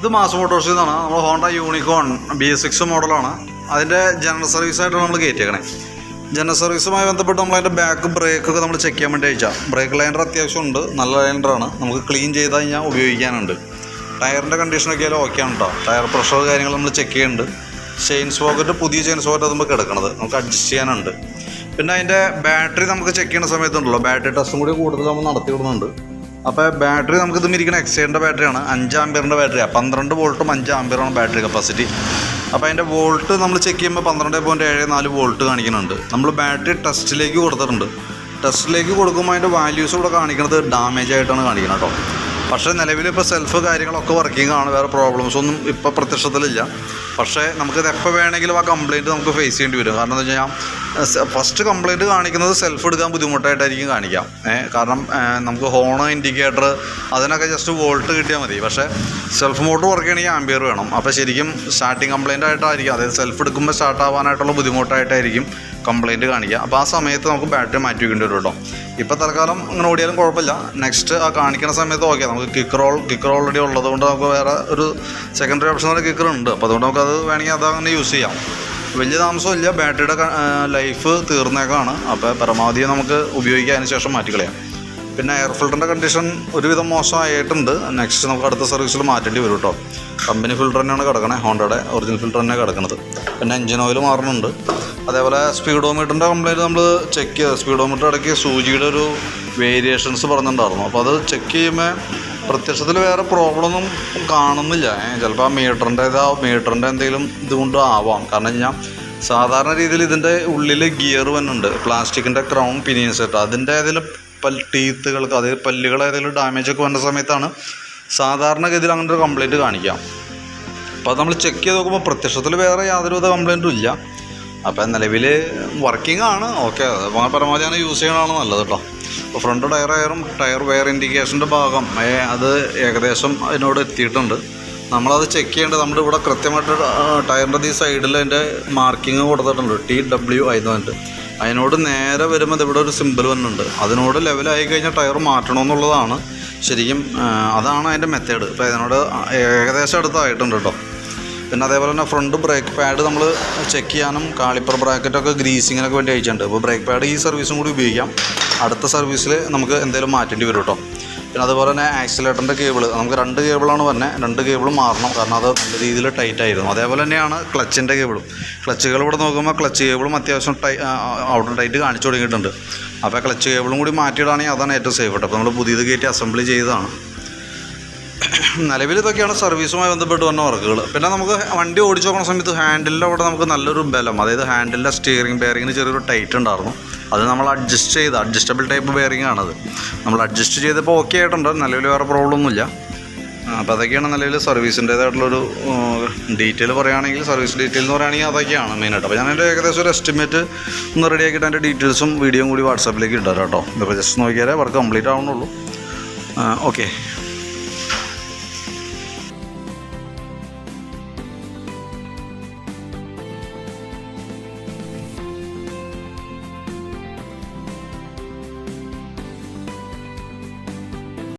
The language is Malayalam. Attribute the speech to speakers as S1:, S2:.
S1: ഇത് മാസ് മോട്ടോഴ്സിൽ നിന്നാണ് നമ്മൾ Honda Unicorn B S six മോഡലാണ്. അതിന്റെ ജനറൽ സർവീസായിട്ടാണ് നമ്മൾ കയറ്റിയേക്കണേ ജനറൽ സർവീസുമായി ബന്ധപ്പെട്ട് നമ്മൾ അതിന്റെ ബാക്ക് ബ്രേക്കൊക്കെ നമ്മൾ ചെക്ക് ചെയ്യാൻ വേണ്ടി അയച്ചാൽ ബ്രേക്ക് ലൈൻഡർ അത്യാവശ്യമുണ്ട് നല്ല ലൈനറാണ് നമുക്ക് ക്ലീൻ ചെയ്ത് കഴിഞ്ഞാൽ ഉപയോഗിക്കാനുണ്ട്. ടയറിന്റെ കണ്ടീഷനൊക്കെ ആയാലും ആണ് കേട്ടോ ടയർ പ്രഷർ കാര്യങ്ങൾ നമ്മൾ ചെക്ക് ചെയ്യുന്നുണ്ട് ചെയിൻ സോക്കറ്റ് പുതിയ ചെയിൻ സോക്കറ്റ് നമുക്ക് എടുക്കണത് നമുക്ക് അഡ്ജസ്റ്റ് ചെയ്യാനുണ്ട്. പിന്നെ അതിന്റെ ബാറ്ററി നമുക്ക് ചെക്ക് ചെയ്യുന്ന സമയത്തുണ്ടല്ലോ. ബാറ്ററി ടെസ്റ്റും കൂടി കൂടുതൽ നമ്മൾ നടത്തി വിടുന്നുണ്ട് അപ്പോൾ ബാറ്ററി നമുക്ക് ഇത് ഇരിക്കുന്ന എക്സൈഡിന്റെ ബാറ്ററിയാണ് അഞ്ച് ആംബിയറിന്റെ ബാറ്ററിയാണ് പന്ത്രണ്ട് വോൾട്ടും അഞ്ച് ആംബിയറാണ് ബാറ്ററി കപ്പാസിറ്റി അപ്പോൾ അതിന്റെ വോൾട്ട് നമ്മൾ ചെക്ക് ചെയ്യുമ്പോൾ പന്ത്രണ്ട് പോയിന്റ് ഏഴ് നാല് വോൾട്ട് കാണിക്കുന്നുണ്ട്. നമ്മൾ ബാറ്ററി ടെസ്റ്റിലേക്ക് കൊടുത്തിട്ടുണ്ട്. ടെസ്റ്റിലേക്ക് കൊടുക്കുമ്പോൾ അതിന്റെ വാല്യൂസ് ഇവിടെ കാണിക്കുന്നത് ഡാമേജ് ആയിട്ടാണ് കാണിക്കുന്നത് കേട്ടോ. പക്ഷേ നിലവിൽ ഇപ്പോൾ സെൽഫ് കാര്യങ്ങളൊക്കെ വർക്കിംഗ് ആണ്. വേറെ പ്രോബ്ലംസ് ഒന്നും ഇപ്പോൾ പ്രത്യക്ഷത്തിലില്ല. പക്ഷേ നമുക്കിത് എപ്പോൾ വേണമെങ്കിലും ആ കംപ്ലയിന്റ് നമുക്ക് ഫേസ് ചെയ്യേണ്ടി വരും. കാരണം എന്താ വെച്ച് കഴിഞ്ഞാൽ ഫസ്റ്റ് കംപ്ലയിന്റ് കാണിക്കുന്നത് സെൽഫ് എടുക്കാൻ ബുദ്ധിമുട്ടായിട്ടായിരിക്കും കാണിക്കാം. കാരണം നമുക്ക് ഹോണോ ഇൻഡിക്കേറ്റർ അതിനൊക്കെ ജസ്റ്റ് വോൾട്ട് കിട്ടിയാൽ മതി. പക്ഷേ സെൽഫ് മോട്ടർ വർക്ക് ചെയ്യണമെങ്കിൽ ആംബിയർ വേണം. അപ്പോൾ ശരിക്കും സ്റ്റാർട്ടിങ് കംപ്ലയിന്റ് ആയിട്ടായിരിക്കും. അതായത് സെൽഫ് എടുക്കുമ്പോൾ സ്റ്റാർട്ട് ആവാനായിട്ടുള്ള ബുദ്ധിമുട്ടായിട്ടായിരിക്കും കംപ്ലയിന്റ് കാണിക്കുക. അപ്പോൾ ആ സമയത്ത് നമുക്ക് ബാറ്ററി മാറ്റി വെക്കേണ്ടി വരും കേട്ടോ. ഇപ്പോൾ തൽക്കാലം ഇങ്ങനെ ഓടിയാലും കുഴപ്പമില്ല. നെക്സ്റ്റ് ആ കാണിക്കുന്ന സമയത്ത് ഓക്കെ. നമുക്ക് കിക്ക് റോൾ കിക്ക് ഓൾറെഡി ഉള്ളതുകൊണ്ട് നമുക്ക് വേറെ ഒരു സെക്കൻഡറി ഓപ്ഷൻ കിക്കർ ഉണ്ട്. അപ്പോൾ അതുകൊണ്ട് നമുക്കത് വേണമെങ്കിൽ അതങ്ങനെ യൂസ് ചെയ്യാം. വലിയ താമസമില്ല. ബാറ്ററിയുടെ ലൈഫ് തീർന്നേക്കാണ്. അപ്പോൾ പരമാവധി നമുക്ക് ഉപയോഗിക്കുക അതിന് ശേഷം മാറ്റിക്കളയാം പിന്നെ എയർ ഫിൽറ്ററിന്റെ കണ്ടീഷൻ ഒരുവിധം മോശമായിട്ടുണ്ട്. നെക്സ്റ്റ് നമുക്ക് അടുത്ത സർവീസിൽ മാറ്റേണ്ടി വരും കേട്ടോ കമ്പനി ഫിൽറ്റർ തന്നെയാണ് കിടക്കണേ. ഹോണ്ടയുടെ ഒറിജിനൽ ഫിൽറ്റർ തന്നെ കിടക്കുന്നത് പിന്നെ എഞ്ചിൻ ഓയിൽ മാറുന്നുണ്ട് അതേപോലെ സ്പീഡോമീറ്ററിന്റെ കംപ്ലൈന്റ് നമ്മൾ ചെക്ക് സ്പീഡോമീറ്റർ ഇടയ്ക്ക് സൂചിയുടെ ഒരു വേരിയേഷൻസ് പറഞ്ഞിട്ടുണ്ടായിരുന്നു. അപ്പോൾ അത് ചെക്ക് ചെയ്യുമ്പോൾ പ്രത്യക്ഷത്തിൽ വേറെ പ്രോബ്ലം ഒന്നും കാണുന്നില്ല. ചിലപ്പോൾ ആ മീറ്ററിന്റെ ഇതാ മീറ്ററിന്റെ എന്തെങ്കിലും ഇതുകൊണ്ട് ആവാം. കാരണം ഞാൻ സാധാരണ രീതിയിൽ ഇതിന്റെ ഉള്ളിൽ ഗിയർ വന്നുണ്ട് പ്ലാസ്റ്റിക്കിന്റെ ക്രൗൺ പിനിയൻ സെറ്റ് അതിന്റെ ഏതെങ്കിലും പൽ ടീത്തുകൾക്ക് അതായത് പല്ലുകൾ ഏതെങ്കിലും ഡാമേജ് ഒക്കെ വന്ന സമയത്താണ് സാധാരണഗതിയിൽ അങ്ങനെ ഒരു കംപ്ലയിന്റ് കാണിക്കാം അപ്പോൾ അത് നമ്മൾ ചെക്ക് ചെയ്ത് നോക്കുമ്പോൾ പ്രത്യക്ഷത്തിൽ വേറെ യാതൊരുവിധ കംപ്ലയിന്റും ഇല്ല. അപ്പോൾ നിലവിൽ വർക്കിംഗ് ആണ്. ഓക്കെ പരമാവധി അങ്ങനെ യൂസ് ചെയ്യണതാണ് നല്ലത് കേട്ടോ അപ്പോൾ ഫ്രണ്ട് ടയർ ആയാലും ടയർ വെയർ ഇൻഡിക്കേഷന്റെ ഭാഗം. അത് ഏകദേശം അതിനോട് എത്തിയിട്ടുണ്ട്. നമ്മളത് ചെക്ക് ചെയ്യേണ്ടത് നമ്മുടെ ഇവിടെ കൃത്യമായിട്ട് ടയറിന്റെ ഈ സൈഡിൽ അതിന്റെ മാർക്കിങ് കൊടുത്തിട്ടുണ്ട്. ടി ഡബ്ല്യു ആയി എന്ന് അതിനോട് നേരെ വരുമ്പോൾ ഇവിടെ ഒരു സിമ്പിൾ വന്നിട്ടുണ്ട്. അതിനോട് ലെവലായി കഴിഞ്ഞാൽ ടയർ മാറ്റണമെന്നുള്ളതാണ്. ശരിക്കും അതാണ് അതിന്റെ മെത്തേഡ് ഇപ്പോൾ അതിനോട് ഏകദേശം അടുത്തായിട്ടുണ്ട് കേട്ടോ പിന്നെ അതേപോലെ തന്നെ ഫ്രണ്ട് ബ്രേക്ക് പാഡ് നമ്മൾ ചെക്ക് ചെയ്യാനും കാളിപ്പർ ബ്രാക്കറ്റൊക്കെ ഗ്രീസിങ്ങിനൊക്കെ വേണ്ടി അയച്ചിട്ടുണ്ട്. അപ്പോൾ ബ്രേക്ക് പാഡ് ഈ സർവീസും കൂടി ഉപയോഗിക്കാം. അടുത്ത സർവീസിൽ നമുക്ക് എന്തെങ്കിലും മാറ്റേണ്ടി വരും കേട്ടോ പിന്നെ അതുപോലെ തന്നെ ആക്സിലേറ്ററിന്റെ കേബിൾ നമുക്ക് രണ്ട് കേബിളാണ് പറഞ്ഞത് രണ്ട് കേബിളും മാറണം. കാരണം അത് നല്ല രീതിയിൽ ടൈറ്റ് ആയിരുന്നു. അതേപോലെ തന്നെയാണ് ക്ലച്ചിന്റെ കേബിളും ക്ലച്ചുകൾ ഇവിടെ നോക്കുമ്പോൾ ക്ലച്ച് കേബിളും അത്യാവശ്യം ടൈ ഔട്ടർ ടൈറ്റ് കാണിച്ചു തുടങ്ങിയിട്ടുണ്ട്. അപ്പോൾ ക്ലച്ച് കേബിളും കൂടി മാറ്റിയിടാണെങ്കിൽ അതാണ് ഏറ്റവും സേഫ് കേട്ടോ അപ്പോൾ നമ്മൾ പുതിയത് കയറ്റി അസംബ്ലി ചെയ്തതാണ്. നിലവിൽ ഇതൊക്കെയാണ് സർവീസുമായി ബന്ധപ്പെട്ട് വന്ന വർക്കുകൾ. പിന്നെ നമുക്ക് വണ്ടി ഓടിച്ചു നോക്കുന്ന സമയത്ത് ഹാൻഡിലിന്റെ അവിടെ നമുക്ക് നല്ലൊരു ബലം അതായത് ഹാൻഡിലിന്റെ സ്റ്റിയറിംഗ് ബെയറിങ്ങിന് ചെറിയൊരു ടൈറ്റ് ഉണ്ടായിരുന്നു. അത് നമ്മൾ അഡ്ജസ്റ്റ് ചെയ്ത് അഡ്ജസ്റ്റബിൾ ടൈപ്പ് ബെയറിംഗ് ആണത്. നമ്മൾ അഡ്ജസ്റ്റ് ചെയ്തപ്പോൾ ഓക്കെ ആയിട്ടുണ്ട്. നിലവിൽ വേറെ പ്രോബ്ലം ഒന്നുമില്ല. അപ്പോൾ അതൊക്കെയാണ് നിലവിൽ സർവീസിന്റേതായിട്ടുള്ളൊരു ഡീറ്റെയിൽ പറയുകയാണെങ്കിൽ സർവീസ് ഡീറ്റെയിൽ എന്ന് പറയുകയാണെങ്കിൽ അതൊക്കെയാണ് മെയിനായിട്ട് അപ്പോൾ ഞാൻ എന്റെ ഏകദേശം ഒരു എസ്റ്റിമേറ്റ് ഒന്ന് റെഡി ആക്കിയിട്ട് അതിന്റെ ഡീറ്റെയിൽസും വീഡിയോയും കൂടി വാട്സാപ്പിലേക്ക് ഇട്ടാം കേട്ടോ. ഇപ്പോൾ ജസ്റ്റ് നോക്കിയാലേ വർക്ക് കംപ്ലീറ്റ് ആവുന്നുള്ളൂ. ഓക്കെ